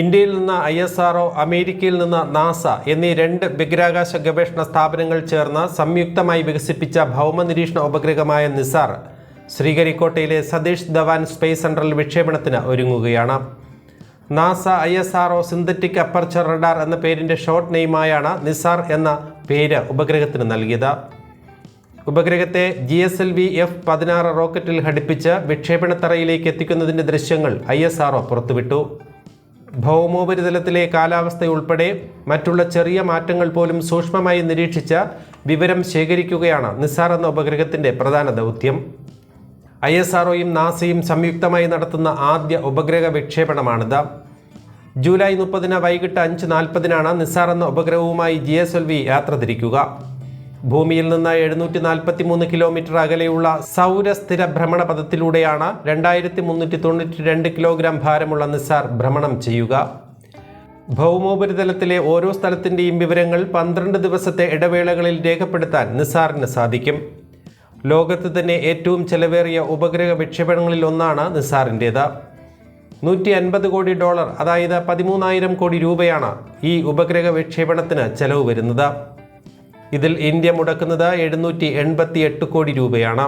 ഇന്ത്യയിൽ നിന്ന് I S RO അമേരിക്കയിൽ നിന്ന് നാസ എന്നീ രണ്ട് ബഹിരാകാശ ഗവേഷണ സ്ഥാപനങ്ങൾ ചേർന്ന് സംയുക്തമായി വികസിപ്പിച്ച ഭൗമ നിരീക്ഷണ ഉപഗ്രഹമായ നിസാർ ശ്രീഹരിക്കോട്ടയിലെ സതീഷ് ധവാൻ സ്പേസ് സെൻട്രൽ വിക്ഷേപണത്തിന് ഒരുങ്ങുകയാണ്. NASA I S R O synthetic aperture radar എന്ന പേരിന്റെ ഷോർട്ട് നെയിമായാണ് നിസാർ എന്ന പേര് ഉപഗ്രഹത്തിന് നൽകിയത്. ഉപഗ്രഹത്തെ G S L V F പതിനാറ് റോക്കറ്റിൽ ഘടിപ്പിച്ച് വിക്ഷേപണത്തറയിലേക്ക് എത്തിക്കുന്നതിന്റെ ദൃശ്യങ്ങൾ ഐ എസ് ആർഒ പുറത്തുവിട്ടു. ഭൗമോപരിതലത്തിലെ കാലാവസ്ഥയുൾപ്പെടെ മറ്റുള്ള ചെറിയ മാറ്റങ്ങൾ പോലും സൂക്ഷ്മമായി നിരീക്ഷിച്ച വിവരം ശേഖരിക്കുകയാണ് നിസാർ എന്ന ഉപഗ്രഹത്തിന്റെ പ്രധാന ദൗത്യം. ഐ എസ് ആർഒയും നാസയും സംയുക്തമായി നടത്തുന്ന ആദ്യ ഉപഗ്രഹ വിക്ഷേപണമാണിത്. ജൂലൈ മുപ്പതിന് വൈകിട്ട് അഞ്ച് നാൽപ്പതിനാണ് നിസാർ എന്ന ഉപഗ്രഹവുമായി ജി എസ് എൽ വി യാത്ര തിരിക്കുക. ഭൂമിയിൽ നിന്ന് എഴുന്നൂറ്റി നാൽപ്പത്തി മൂന്ന് കിലോമീറ്റർ അകലെയുള്ള സൗരസ്ഥിര ഭ്രമണ പഥത്തിലൂടെയാണ് രണ്ടായിരത്തി മുന്നൂറ്റി തൊണ്ണൂറ്റി രണ്ട് കിലോഗ്രാം ഭാരമുള്ള നിസാർ ഭ്രമണം ചെയ്യുക. ഭൗമോപരിതലത്തിലെ ഓരോ സ്ഥലത്തിന്റെയും വിവരങ്ങൾ പന്ത്രണ്ട് ദിവസത്തെ ഇടവേളകളിൽ രേഖപ്പെടുത്താൻ നിസാറിന് സാധിക്കും. ലോകത്ത് തന്നെ ഏറ്റവും ചെലവേറിയ ഉപഗ്രഹ വിക്ഷേപണങ്ങളിൽ ഒന്നാണ് നിസാറിന്റേത് നൂറ്റി അൻപത് കോടി ഡോളർ അതായത് പതിമൂന്നായിരം കോടി രൂപയാണ് ഈ ഉപഗ്രഹ വിക്ഷേപണത്തിന് ചെലവ് വരുന്നത്. ഇതിൽ ഇന്ത്യ മുടക്കുന്നത് എഴുന്നൂറ്റി കോടി രൂപയാണ്.